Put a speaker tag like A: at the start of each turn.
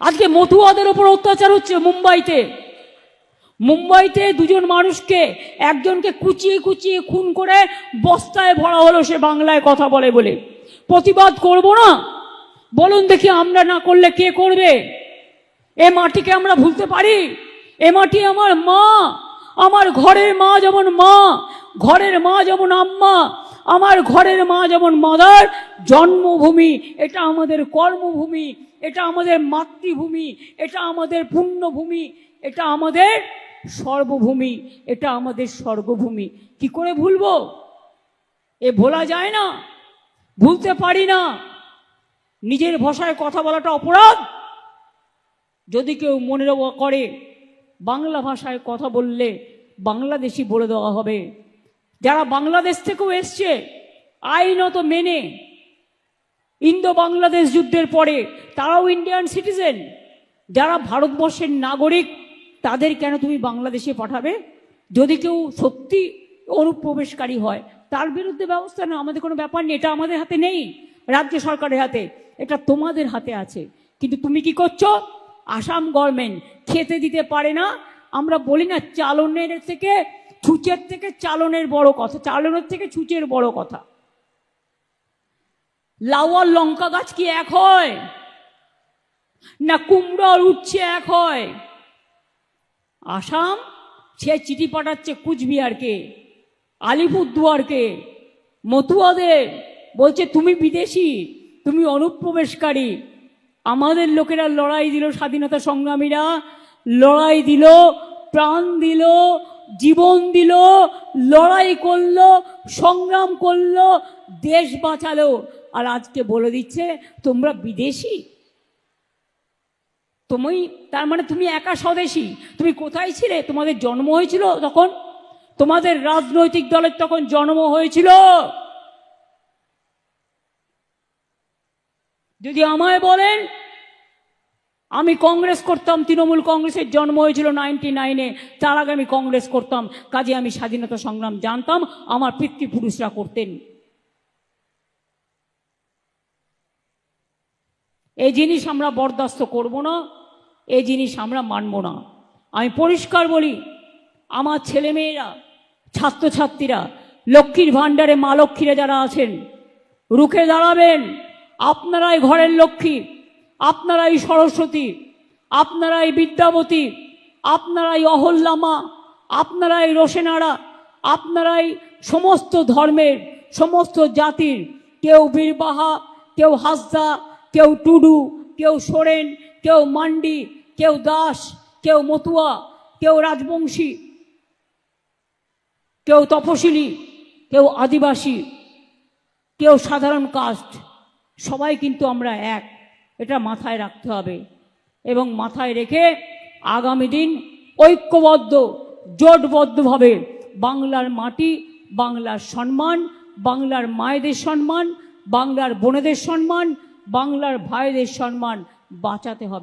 A: আজকে মতুয়াদের ওপর অত্যাচার হচ্ছে মুম্বাইতে। মুম্বাইতে দুজন মানুষকে, একজনকে কুচিয়ে কুচিয়ে খুন করে বস্তায় ভরা হলো সে বাংলায় কথা বলে বলে। প্রতিবাদ করব না। বলুন দেখি আমরা না করলে কে করবে? এ মাটিকে আমরা ভুলতে পারি? এ মাটি আমার মা। আমার ঘরের মা যেমন মা, ঘরের মা যেমন আম্মা, আমার ঘরের মা যেমন মাদার। জন্মভূমি, এটা আমাদের কর্মভূমি। এটা আমাদের মাতৃভূমি, এটা আমাদের পুণ্যভূমি, এটা আমাদের সর্বভূমি, এটা আমাদের স্বর্গভূমি। কি করে ভুলবো? এ ভোলা যায় না, ভুলতে পারি না। নিজের ভাষায় কথা বলাটা অপরাধ। যদি কেউ মনে করে, বাংলা ভাষায় কথা বললে বাংলাদেশি বলে দেওয়া হবে। যারা বাংলাদেশ থেকেও এসছে, আইনত মেনে ইন্দো বাংলাদেশ যুদ্ধের পরে তারাও ইন্ডিয়ান সিটিজেন যারা ভারতবর্ষের নাগরিক, তাদের কেন তুমি বাংলাদেশে পাঠাবে? যদি কেউ সত্যি অনুপ্রবেশকারী হয়, তার বিরুদ্ধে ব্যবস্থা না আমাদের কোনো ব্যাপার নেই, এটা আমাদের হাতে নেই, রাজ্য সরকারের হাতে। এটা তোমাদের হাতে আছে। কিন্তু তুমি কি করছ? আসাম গভর্নমেন্ট খেতে দিতে পারে না। আমরা বলি না চালনের থেকে, ছুচের থেকে চালনের বড় কথা। চালনের থেকে ছুচের বড় কথা। লাউ আর লঙ্কা গাছ কি এক হয়? না কুমড়ো আর উঠছে এক হয়? আসাম, সে চিঠি পাঠাচ্ছে কুচবিহারকে, আলিপুরদুয়ারকে, মতুয়াদের, বলছে, তুমি বিদেশি, তুমি অনুপ্রবেশকারী। আমাদের লোকেরা লড়াই দিল স্বাধীনতা সংগ্রামীরা, লড়াই দিল, প্রাণ দিল, জীবন দিল, লড়াই করল, সংগ্রাম করল, দেশ বাঁচালো। আর আজকে বলে দিচ্ছে, তোমরা বিদেশি? তুমি, তার মানে তুমি একা স্বদেশী? তুমি কোথায় ছিলে? তোমাদের জন্ম হয়েছিল তখন? তোমাদের রাজনৈতিক দলের তখন জন্ম হয়েছিল? যদি আমায় বলেন, আমি কংগ্রেস করতাম, তৃণমূল কংগ্রেসের জন্ম হয়েছিল নাইনটি নাইনে, তার আগে আমি কংগ্রেস করতাম, কাজে আমি স্বাধীনতা সংগ্রাম জানতাম, আমার পিতৃপুরুষরা করতেন। এই জিনিস আমরা বরদাস্ত করব না, এই জিনিস আমরা মানব না। আমি পরিষ্কার বলি, আমার ছেলেমেয়েরা, ছাত্রছাত্রীরা, লক্ষ্মীর ভাণ্ডারে মা লক্ষ্মীরা যারা আছেন, রুখে দাঁড়াবেন, আপনারাই ঘরের লক্ষ্মী, আপনারাই সরস্বতী, আপনারাই বিদ্যাবতী, আপনারাই অহল্লামা আপনারাই রোশেনারা আপনারাই সমস্ত ধর্মের, সমস্ত জাতির, কেউ বীরবাহা, কেউ হাসদা কেউ টুডু, কেউ সোরেন, কেউ মান্ডি, কেউ দাস, কেউ মতুয়া, কেউ রাজবংশী, কেউ তপশিলি, কেউ আদিবাসী, কেউ সাধারণ কাস্ট, সবাই কিন্তু আমরা এক। এটা মাথায় রাখতে হবে এবং মাথায় রেখে আগামী দিন ঐক্যবদ্ধ, জোটবদ্ধভাবে বাংলার মাটি, বাংলার সম্মান, বাংলার মায়েদের সম্মান, বাংলার বোনেদের সম্মান বাংলার ভাইদের সম্মান বাঁচাতে হবে।